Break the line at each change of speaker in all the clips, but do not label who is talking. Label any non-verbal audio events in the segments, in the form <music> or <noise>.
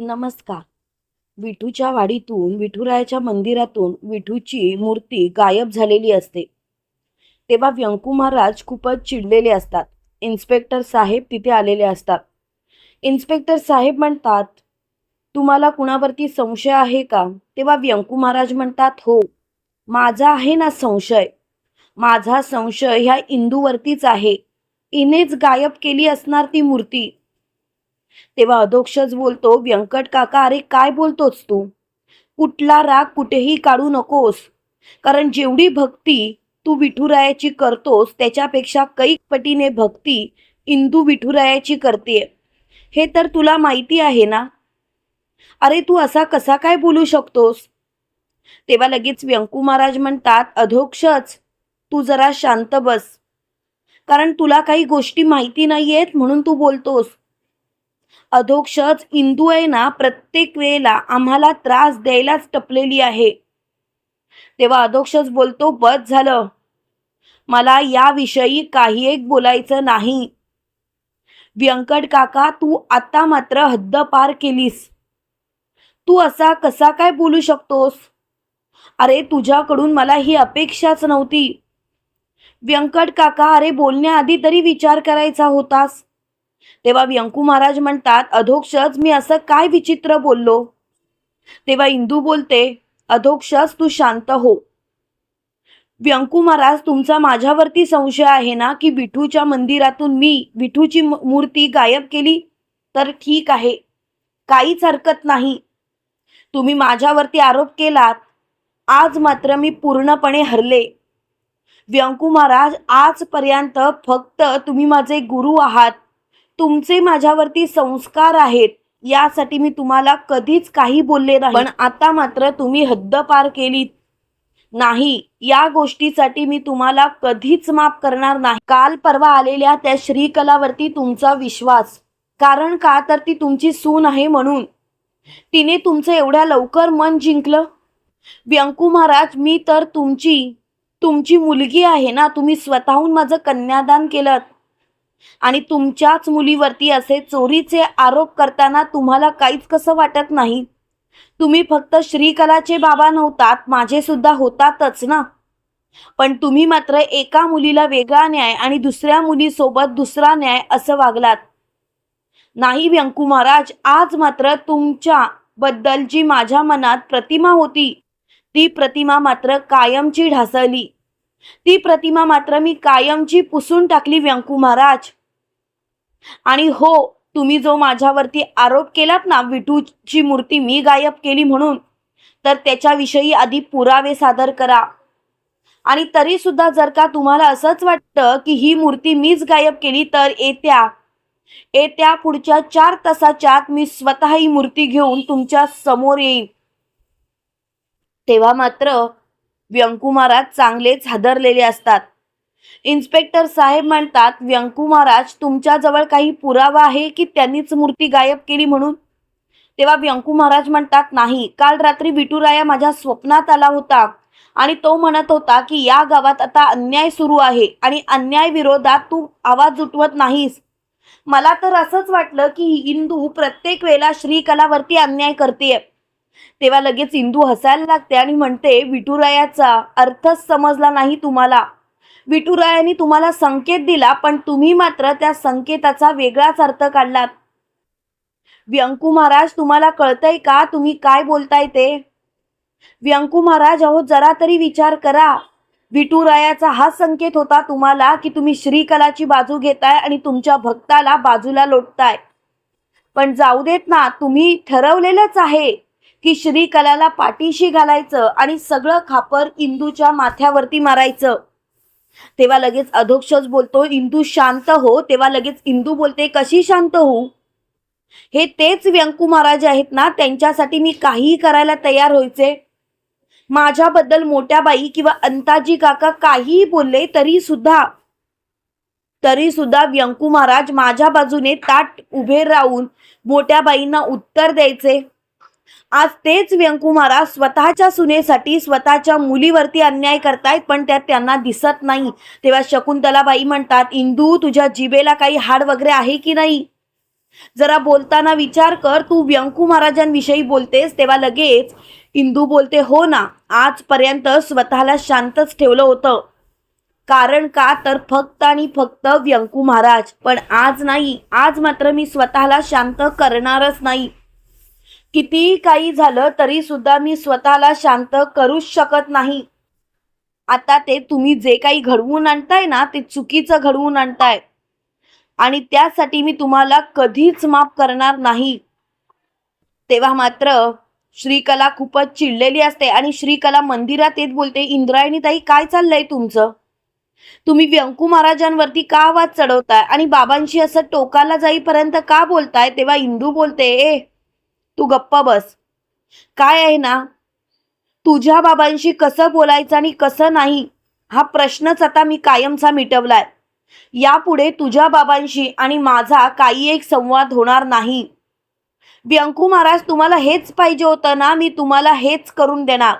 नमस्कार. विठूच्या वाडीतून विठुरायाच्या मंदिरातून विठूची मूर्ती गायब झालेली असते. तेव्हा व्यंकू महाराज खूपच चिडलेले असतात. इन्स्पेक्टर साहेब तिथे आलेले असतात. इन्स्पेक्टर साहेब म्हणतात तुम्हाला कुणावरती संशय आहे का? तेव्हा व्यंकू महाराज म्हणतात हो माझा आहे ना संशय. माझा संशय ह्या इंदूवरतीच आहे. इनेच गायब केली असणार ती मूर्ती. तेव्हा अधोक्षच बोलतो व्यंकट काका अरे काय बोलतोस तू? कुठला राग कुठेही काढू नकोस. कारण जेवढी भक्ती तू विठुरायाची करतोस त्याच्यापेक्षा कैक पटीने भक्ती इंदू विठुरायाची करते हे तर तुला माहिती आहे ना? अरे तू असा कसा काय बोलू शकतोस? तेव्हा लगेच व्यंकू महाराज म्हणतात अधोक्षच तू जरा शांत बस. कारण तुला काही गोष्टी माहिती नाहीयेत म्हणून तू बोलतोस. अधोक्षच इंदू आहे ना प्रत्येक वेळेला आम्हाला त्रास द्यायलाच टपलेली आहे. तेव्हा अधोक्षच बोलतो बस झालं. मला याविषयी काही एक बोलायचं नाही. व्यंकट काका तू आता मात्र हद्द पार केलीस. तू असा कसा काय बोलू शकतोस? अरे तुझ्याकडून मला ही अपेक्षाच नव्हती. व्यंकट काका अरे बोलण्याआधी तरी विचार करायचा होतास. तेव्हा व्यंकू महाराज म्हणतात अधोक्षच मी असं काय विचित्र बोललो? तेव्हा इंदू बोलते अधोक्षच तू शांत हो. व्यंकू महाराज तुमचा माझ्यावरती संशय आहे ना की विठूच्या मंदिरातून मी विठूची मूर्ती गायब केली? तर ठीक आहे. काहीच हरकत नाही. तुम्ही माझ्यावरती आरोप केलात. आज मात्र मी पूर्णपणे हरले. व्यंकू महाराज आजपर्यंत फक्त तुम्ही माझे गुरु आहात. तुमचे माझ्यावरती संस्कार आहेत यासाठी मी तुम्हाला कधीच काही बोलले नाही. पण आता मात्र तुम्ही हद्द पार केलीत. नाही या गोष्टीसाठी मी तुम्हाला कधीच माफ करणार नाही. काल परवा आलेल्या त्या श्रीकलावरती तुमचा विश्वास. कारण का तर ती तुमची सून आहे म्हणून. तिने तुमचं एवढ्या लवकर मन जिंकलं? व्यंकू महाराज मी तर तुमची तुमची मुलगी आहे ना तुम्ही स्वतःहून माझं कन्यादान केलं आणि तुमच्याच मुलीवरती असे चोरीचे आरोप करताना तुम्हाला काहीच कसं वाटत नाही? तुम्ही फक्त श्रीकलाचे बाबा नव्हतात माझे सुद्धा होतातच ना? पण तुम्ही मात्र एका मुलीला वेगळा न्याय आणि दुसऱ्या मुलीसोबत दुसरा न्याय असं वागलात. नाही व्यंकू महाराज आज मात्र तुमच्या बद्दल जी माझ्या मनात प्रतिमा होती. ती प्रतिमा मात्र कायमची ढासळली. ती प्रतिमा मात्र मी कायमची पुसून टाकली व्यंकू महाराज. आणि हो तुम्ही जो माझ्यावरती आरोप केलात ना विठूची मूर्ती मी गायब केली म्हणून तर त्याच्याविषयी आधी पुरावे सादर करा. आणि तरी सुद्धा जर का तुम्हाला असंच वाटतं की ही मूर्ती मीच गायब केली तर येत्या येत्या पुढच्या चार तासाच्या आत मी स्वतः ही मूर्ती घेऊन तुमच्यासमोर येईन. तेव्हा मात्र व्यंकुमाराज चांगलेच हादरलेले असतात. इन्स्पेक्टर साहेब म्हणतात व्यंकू महाराज तुमच्याजवळ काही पुरावा आहे की त्यांनीच मूर्ती गायब केली म्हणून? तेव्हा व्यंकू महाराज म्हणतात नाही काल रात्री विटुराया माझ्या स्वप्नात आला होता आणि तो म्हणत होता की या गावात आता अन्याय सुरू आहे आणि अन्याय विरोधात तू आवाज उठवत नाहीस. मला तर असंच वाटलं की इंदू प्रत्येक वेळेला श्रीकलावरती अन्याय करते तेव्हा लगेच इंदू हसायला लागते आणि म्हणते विठुरायाचा अर्थच समजला नाही तुम्हाला. विठुरायाने तुम्हाला संकेत दिला पण तुम्ही मात्र त्या संकेताचा वेगळाच अर्थ काढलात. व्यंकू महाराज तुम्हाला कळतंय का? तुम्ही काय बोलताय ते? व्यंकू महाराज अहो जरा तरी विचार करा. विठुरायाचा हा संकेत होता तुम्हाला की तुम्ही श्रीकलाची बाजू घेताय आणि तुमच्या भक्ताला बाजूला लोटताय. पण जाऊ देत ना तुम्ही ठरवलेलंच आहे. की श्रीकलाला पाठीशी घालायचं आणि सगळं खापर इंदूच्या माथ्यावरती मारायचं. तेव्हा लगेच अधोक्षच बोलतो इंदू शांत हो. तेव्हा लगेच इंदू बोलते कशी शांत होऊ हे तेच व्यंकू महाराज आहेत ना त्यांच्यासाठी मी काहीही करायला तयार व्हायचे. माझ्याबद्दल मोठ्या बाई किंवा अंताजी काका काहीही बोलले तरी सुद्धा तरी सुद्धा व्यंकू महाराज माझ्या बाजूने ताट उभे राहून मोठ्या बाईंना उत्तर द्यायचे. आज तेच व्यंकू महाराज स्वतःच्या सुनेसाठी स्वतःच्या मुलीवरती अन्याय करतायत पण त्यात त्यांना दिसत नाही. तेव्हा शकुंतलाबाई म्हणतात इंदू तुझ्या जिबेला काही हाड वगैरे आहे की नाही? जरा बोलताना विचार कर तू व्यंकू महाराजांविषयी बोलतेस तेव्हा लगेच इंदू बोलते हो ना आजपर्यंत स्वतःला शांतच ठेवलं होतं. कारण का? तर फक्त आणि फक्त व्यंकू महाराज. पण आज नाही आज मात्र मी स्वतःला शांत करणारच नाही. कितीही काही झालं तरी सुद्धा मी स्वतःला शांत करूच शकत नाही. आता ते तुम्ही जे काही घडवून आणताय ना ते चुकीचं घडवून आणताय. आणि त्यासाठी मी तुम्हाला कधीच माफ करणार नाही. तेव्हा मात्र श्रीकला खूपच चिडलेली असते आणि श्रीकला मंदिरात येत बोलते इंद्रायणी ताई काय चाललंय तुमचं? तुम्ही व्यंकू महाराजांवरती का आवाज चढवताय? आणि बाबांशी असं टोकाला जाईपर्यंत का बोलताय? तेव्हा इंदू बोलते ए तू गप्पा बस. काय आहे ना? तुझ्या बाबांशी कसं बोलायचं आणि कसं नाही हा प्रश्नच आता मी कायमचा मिटवलाय. यापुढे तुझ्या बाबांशी आणि माझा काही एक संवाद होणार नाही. व्यंकू महाराज तुम्हाला हेच पाहिजे होतं ना? मी तुम्हाला हेच करून देणार.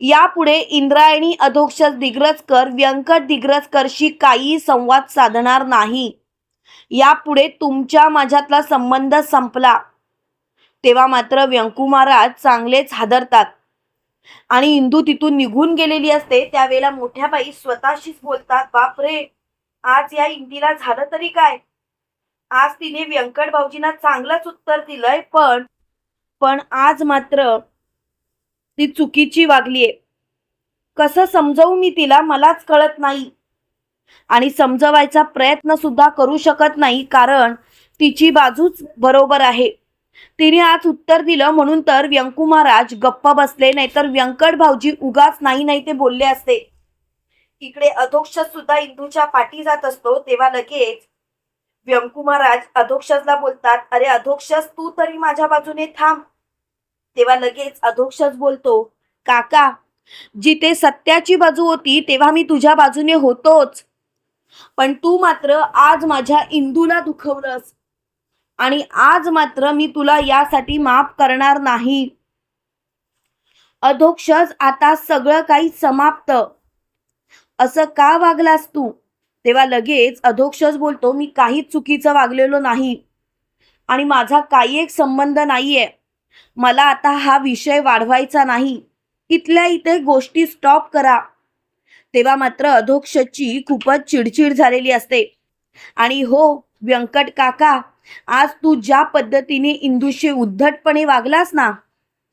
यापुढे इंद्रायणी अधोक्ष दिग्रजकर व्यंकट दिग्रजकरशी काही संवाद साधणार नाही. यापुढे तुमच्या माझ्यातला संबंध संपला. तेव्हा मात्र व्यंकू चांगलेच हादरतात. आणि इंदू तिथून निघून गेलेली असते त्यावेळेला मोठ्या बाई स्वतःशीच बोलतात बापरे आज या इंदीला झालं तरी काय? आज तिने व्यंकट भाऊजींना चांगलंच उत्तर दिलंय पण पण आज मात्र ती चुकीची वागलीये. कसं समजवू मी तिला? मलाच कळत नाही. आणि समजवायचा प्रयत्न सुद्धा करू शकत नाही कारण तिची बाजूच बरोबर आहे. तिने आज उत्तर दिलं म्हणून तर व्यंकू महाराज गप्प बसले नाहीतर व्यंकट भाऊजी उगाच नाही नाही ते बोलले असते. इकडे अधोक्ष सुद्धा इंदूच्या पाठी जात असतो तेव्हा लगेच व्यंकू महाराज अधोक्षजला बोलतात अरे अधोक्षज तू तरी माझ्या बाजूने थांब. तेव्हा लगेच अधोक्षज बोलतो काका जिथे सत्याची बाजू होती तेव्हा मी तुझ्या बाजूने होतोच. पण तू मात्र आज माझ्या इंदूला दुखवलंस. आणि आज मात्र मी तुला यासाठी माफ करणार नाही. अधोक्षज आता सगळं काही समाप्त. असं का वागलास तू? तेव्हा लगेच अधोक्षज बोलतो मी काहीच चुकीचं वागलेलो नाही. आणि माझा काही एक संबंध नाहीये. मला आता हा विषय वाढवायचा नाही. इथल्या इथे गोष्टी स्टॉप करा. तेव्हा मात्र अधोक्षची खूपच चिडचिड झालेली असते. आणि हो व्यंकट काका आज तू ज्या पद्धतीने इंदूशी उद्धटपणे वागलास ना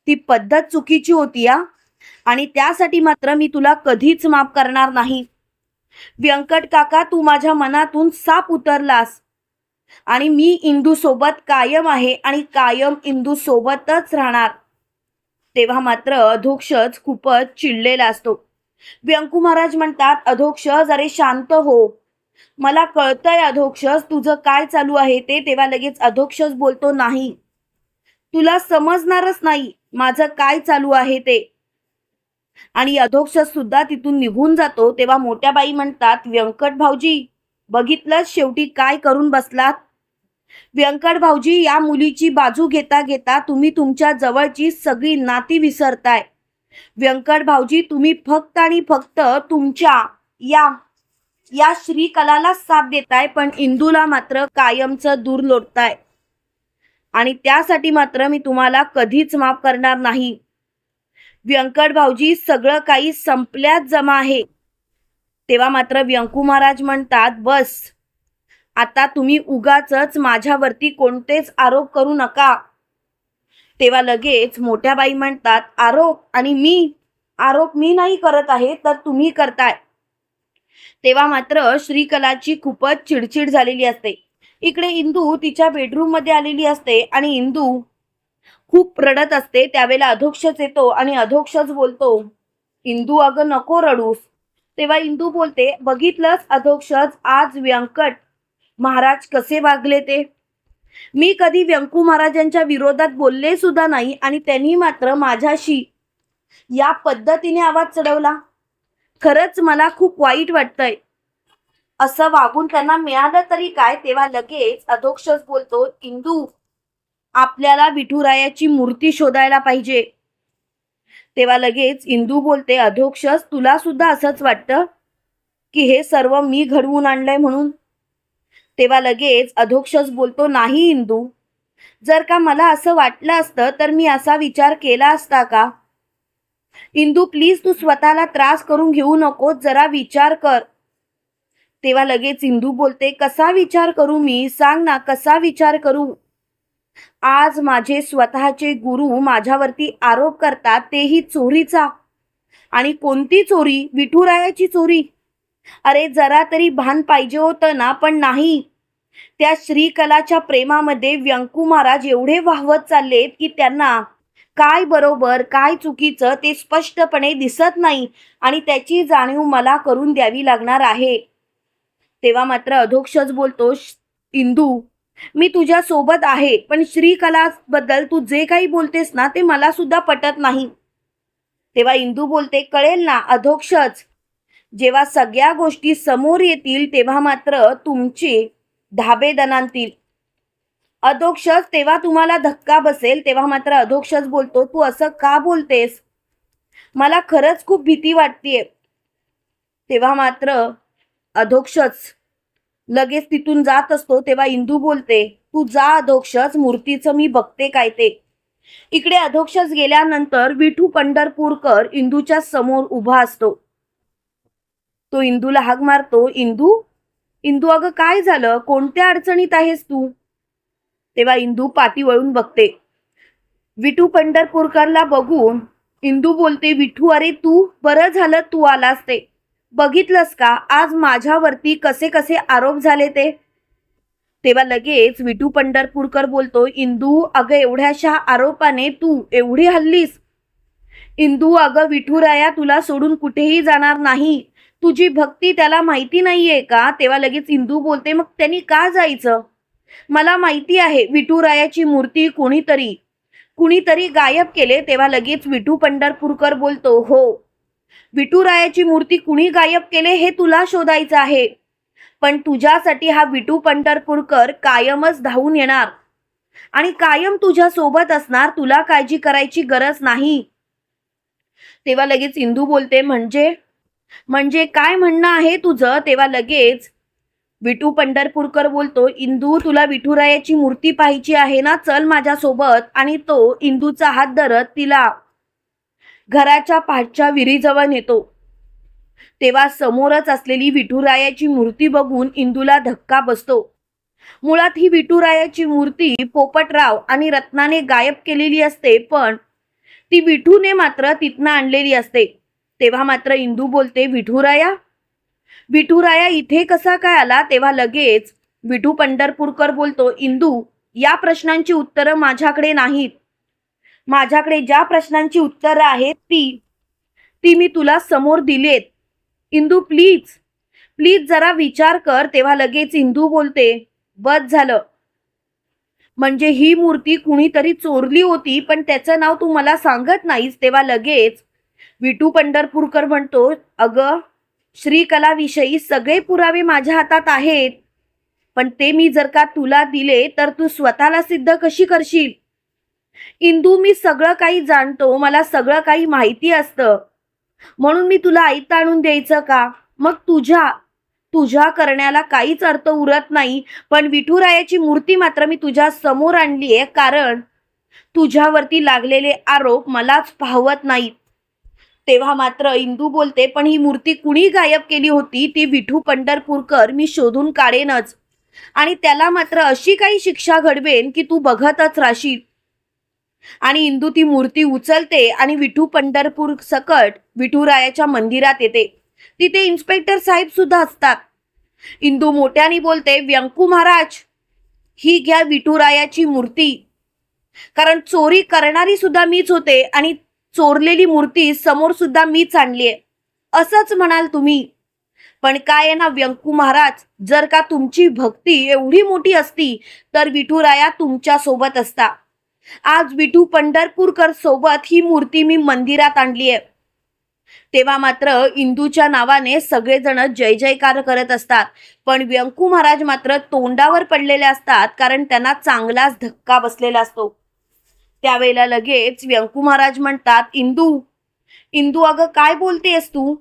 ती पद्धत चुकीची होती या आणि त्यासाठी मात्र मी तुला कधीच माफ करणार नाही. व्यंकट काका तू माझ्या मनातून साप उतरलास. आणि मी इंदू सोबत कायम आहे आणि कायम इंदू सोबतच राहणार. तेव्हा मात्र अधोक्षज खूपच चिडलेला असतो. व्यंकू महाराज म्हणतात अधोक्षज अरे शांत हो. मला कळतंय अधोक्षस तुझं काय चालू आहे ते तेव्हा लगेच अधोक्षस बोलतो नाही. तुला समजणारच नाही माझं काय चालू आहे ते. आणि अधोक्षस सुद्धा तिथून निघून जातो तेव्हा मोठ्या बाई म्हणतात व्यंकट भाऊजी बघितलं शेवटी काय करून बसलात? व्यंकट भाऊजी या मुलीची बाजू घेता घेता तुम्ही तुमच्या जवळची सगळी नाती विसरताय. व्यंकट भाऊजी तुम्ही फक्त आणि फक्त तुमच्या या या श्रीकलाला साथ देताय पण इंदूला मात्र कायमचं दूर लोटताय. आणि त्यासाठी मात्र मी तुम्हाला कधीच माफ करणार नाही. व्यंकट भाऊजी सगळं काही संपल्यात जमा आहे. तेव्हा मात्र व्यंकू महाराज म्हणतात बस. आता तुम्ही उगाच माझ्यावरती कोणतेच आरोप करू नका. तेव्हा लगेच मोठ्या बाई म्हणतात आरोप आणि मी आरोप मी नाही करत आहे तर तुम्ही करताय. तेव्हा मात्र श्रीकलाची खूपच चिडचिड झालेली असते. इकडे इंदू तिच्या बेडरूममध्ये आलेली असते आणि इंदू खूप रडत असते. त्यावेळेला अधोक्षच येतो आणि अधोक्षच बोलतो इंदू अगं नको रडूस. तेव्हा इंदू बोलते बघितलंच अधोक्षच आज व्यंकट महाराज कसे वागले ते? मी कधी व्यंकू महाराजांच्या विरोधात बोलले सुद्धा नाही आणि त्यांनी मात्र माझ्याशी या पद्धतीने आवाज चढवला. खरंच मला खूप वाईट वाटतंय. असं वागून त्यांना मिळालं तरी काय? तेव्हा लगेच अधोक्षच बोलतो इंदू आपल्याला विठुरायाची मूर्ती शोधायला पाहिजे. तेव्हा लगेच इंदू बोलते अधोक्षस तुला सुद्धा असंच वाटतं की हे सर्व मी घडवून आणलंय म्हणून? तेव्हा लगेच अधोक्षस बोलतो नाही इंदू. जर का मला असं वाटलं असतं तर मी असा विचार केला असता का? इंदू प्लीज तू स्वतःला त्रास करून घेऊ नको जरा विचार कर. तेव्हा लगेच इंदू बोलते कसा विचार करू मी? सांग ना कसा विचार करू? आज माझे स्वतःचे गुरु माझ्यावरती आरोप करतात तेही चोरीचा. आणि कोणती चोरी? विठुरायाची चोरी? अरे जरा तरी भान पाहिजे होतं ना पण नाही. त्या श्रीकलाच्या प्रेमामध्ये व्यंकू महाराज एवढे वाहवत चाललेत की त्यांना काय बरोबर काय चुकीचं ते स्पष्टपणे दिसत नाही आणि त्याची जाणीव मला करून द्यावी लागणार आहे. तेव्हा मात्र अधोक्षच बोलतो इंदू मी तुझ्या सोबत आहे पण श्रीकला बद्दल तू जे काही बोलतेस ना ते मला सुद्धा पटत नाही. तेव्हा इंदू बोलते कळेल ना अधोक्षच. जेव्हा सगळ्या गोष्टी समोर येतील तेव्हा मात्र तुमची धाबे दणांतील अधोक्षज तेव्हा तुम्हाला धक्का बसेल तेव्हा मात्र अधोक्षज बोलतो तू असं का बोलतेस? मला खरंच खूप भीती वाटतेय. तेव्हा मात्र अधोक्षज लगेच तिथून जात असतो तेव्हा इंदू बोलते तू जा अधोक्षज मूर्तीचं मी बघते काय ते. इकडे अधोक्षज गेल्यानंतर विठू पंढरपूरकर इंदूच्या समोर उभा असतो. तो इंदूला हाक मारतो इंदू इंदू अगं काय झालं? कोणत्या अडचणीत आहेस तू? तेव्हा इंदू पाती वळून बघते. विठू पंढरपूरकरला बघून इंदू बोलते विठू अरे तू बरं झालं तू आलास ते. बघितलंस का? आज माझ्यावरती कसे कसे आरोप झाले ते? तेव्हा लगेच विठू पंढरपूरकर बोलतो इंदू अगं एवढ्याशा आरोपाने तू एवढी हल्लीस. इंदू अगं विठुराया तुला सोडून कुठेही जाणार नाही. तुझी भक्ती त्याला माहिती नाहीये का? तेव्हा लगेच इंदू बोलते मग त्यांनी का जायचं? मला माहिती आहे विठुरायाची मूर्ती कोणीतरी कुणीतरी गायब केले तेव्हा लगेच विठू पंढरपूरकर बोलतो हो विठुरायाची मूर्ती कुणी गायब केले हे तुला शोधायचं आहे. पण तुझ्यासाठी हा विठू पंढरपूरकर कायमच धावून येणार. आणि कायम तुझ्या सोबत असणार तुला काळजी करायची गरज नाही. तेव्हा लगेच इंदू बोलते म्हणजे म्हणजे काय म्हणणं आहे तुझं? तेव्हा लगेच विठू पंढरपूरकर बोलतो इंदू तुला विठुरायाची मूर्ती पाहायची आहे ना? चल माझ्यासोबत. आणि तो इंदूचा हात धरत तिला घराच्या पाठच्या विहिरीजवळ नेतो. तेव्हा समोरच असलेली विठुरायाची मूर्ती बघून इंदूला धक्का बसतो. मुळात ही विठुरायाची मूर्ती पोपटराव आणि रत्नाने गायब केलेली असते पण ती विठूने मात्र तिथनं आणलेली असते. तेव्हा मात्र इंदू बोलते विठुराया विठुराया इथे कसा काय आला तेव्हा लगेच विठू पंढरपूरकर बोलतो इंदू या प्रश्नांची उत्तरं माझ्याकडे नाहीत. माझ्याकडे ज्या प्रश्नांची उत्तरं आहेत ती ती मी तुला समोर दिलेत. इंदू प्लीज प्लीज जरा विचार कर. तेव्हा लगेच इंदू बोलते बस झालं. म्हणजे ही मूर्ती कुणीतरी चोरली होती पण त्याचं नाव तू मला सांगत नाहीस. तेव्हा लगेच विठू पंढरपूरकर म्हणतो अगं श्रीकलाविषयी सगळे पुरावे माझ्या हातात आहेत. पण ते मी जर का तुला दिले तर तू स्वतःला सिद्ध कशी करशील? इंदू मी सगळं काही जाणतो. मला सगळं काही माहिती असतं. म्हणून मी तुला आयतं आणून द्यायचं का? मग तुझ्या तुझ्या करण्याला काहीच अर्थ उरत नाही. पण विठुरायाची मूर्ती मात्र मी तुझ्या समोर आणली आहे कारण तुझ्यावरती लागलेले आरोप मलाच पाहवत नाहीत. तेव्हा मात्र इंदू बोलते पण ही मूर्ती कुणी गायब केली होती? ती विठू पंढरपूरकर. मी शोधून काढेनच. आणि त्याला मात्र अशी काही शिक्षा घडवेन की तू बघतच राहशील. आणि इंदू ती मूर्ती उचलते आणि विठू पंढरपूर सकट विठुरायाच्या मंदिरात येते. तिथे इन्स्पेक्टर साहेब सुद्धा असतात. इंदू मोठ्याने बोलते व्यंकू महाराज ही घ्या विठुरायाची मूर्ती. कारण चोरी करणारी सुद्धा मीच होते आणि चोरलेली मूर्ती समोर सुद्धा मीच आणली असंच म्हणाल तुम्ही. पण काय आहे ना व्यंकू महाराज जर का तुमची भक्ती एवढी मोठी असती तर विठुराया तुमच्यासोबत असता. आज विठू पंढरपूरकर सोबत ही मूर्ती मी मंदिरात आणली आहे. तेव्हा मात्र इंदूच्या नावाने सगळेजण जय जयकार करत असतात. पण व्यंकू महाराज मात्र तोंडावर पडलेले असतात कारण त्यांना चांगलाच धक्का बसलेला असतो. त्यावेळेला लगेच व्यंकू महाराज म्हणतात इंदू इंदू अगं काय बोलतेस तू?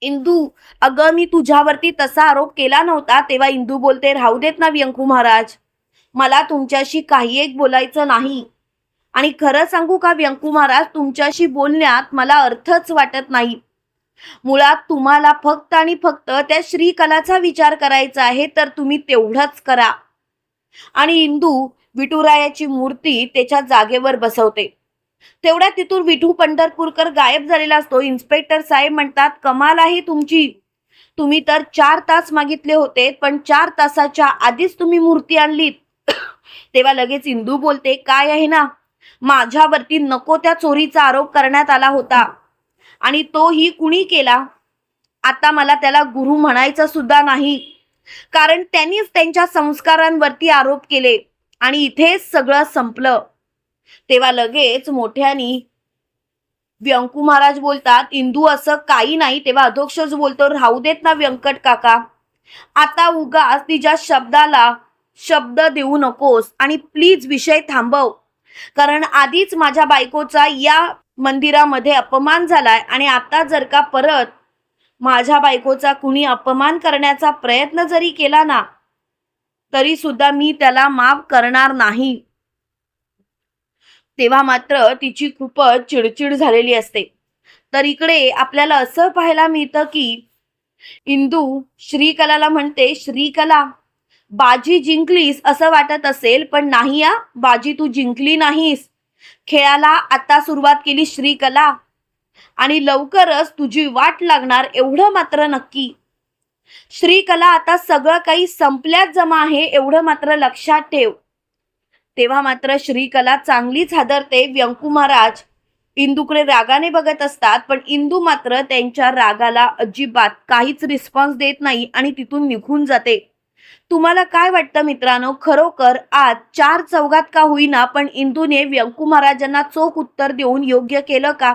इंदू अगं मी तुझ्यावरती तसा आरोप केला नव्हता तेव्हा इंदू बोलते राहू देत ना व्यंकू महाराज मला तुमच्याशी काही एक बोलायचं नाही. आणि खरं सांगू का व्यंकू महाराज तुमच्याशी बोलण्यात मला अर्थच वाटत नाही. मुळात तुम्हाला फक्त आणि फक्त त्या श्रीकलाचा विचार करायचा आहे तर तुम्ही तेवढंच करा. आणि इंदू विठुरायाची मूर्ती त्याच्या जागेवर बसवते. तेवढ्या तिथून विठू पंढरपूरकर गायब झालेला असतो. इन्स्पेक्टर साहेब म्हणतात कमाल आहे तुमची. तुम्ही तर चार तास मागितले होते पण चार तासाच्या आधीच तुम्ही मूर्ती आणलीत. <coughs> तेव्हा लगेच इंदू बोलते काय आहे ना? माझ्यावरती नको त्या चोरीचा आरोप करण्यात आला होता. आणि तोही कुणी केला? आता मला त्याला गुरु म्हणायचा सुद्धा नाही. कारण त्यांनीच त्यांच्या संस्कारांवरती आरोप केले. आणि इथेच सगळं संपलं. तेव्हा लगेच मोठ्यानी व्यंकू महाराज बोलतात इंदू असं काही नाही. तेव्हा अधोक्षज बोलतो राहू देत ना व्यंकट काका. आता उगाच तिच्या शब्दाला शब्द देऊ नकोस आणि प्लीज विषय थांबव. कारण आधीच माझ्या बायकोचा या मंदिरामध्ये अपमान झालाय आणि आता जर का परत माझ्या बायकोचा कुणी अपमान करण्याचा प्रयत्न जरी केला ना तरी सुद्धा मी त्याला माफ करणार नाही. तेव्हा मात्र तिची खूपच चिडचिड झालेली असते. तर इकडे आपल्याला असं पाहायला मिळतं की इंदू श्रीकलाला म्हणते श्रीकला बाजी जिंकलीस असं वाटत असेल पण नाही या बाजी तू जिंकली नाहीस. खेळाला आता सुरुवात केली श्रीकला आणि लवकरच तुझी वाट लागणार एवढं मात्र नक्की. श्रीकला आता सगळं काही संपल्यात जमा आहे एवढं मात्र लक्षात ठेव. तेव्हा मात्र श्रीकला चांगलीच हादरते व्यंकू महाराज. इंदूकडे रागाने बघत असतात पण इंदू मात्र त्यांच्या रागाला अजिबात काहीच रिस्पॉन्स देत नाही आणि तिथून निघून जाते. तुम्हाला काय वाटतं मित्रांनो? खरोखर आज चार चौघात का होईना पण इंदूने व्यंकू महाराजांना चोख उत्तर देऊन योग्य केलं का?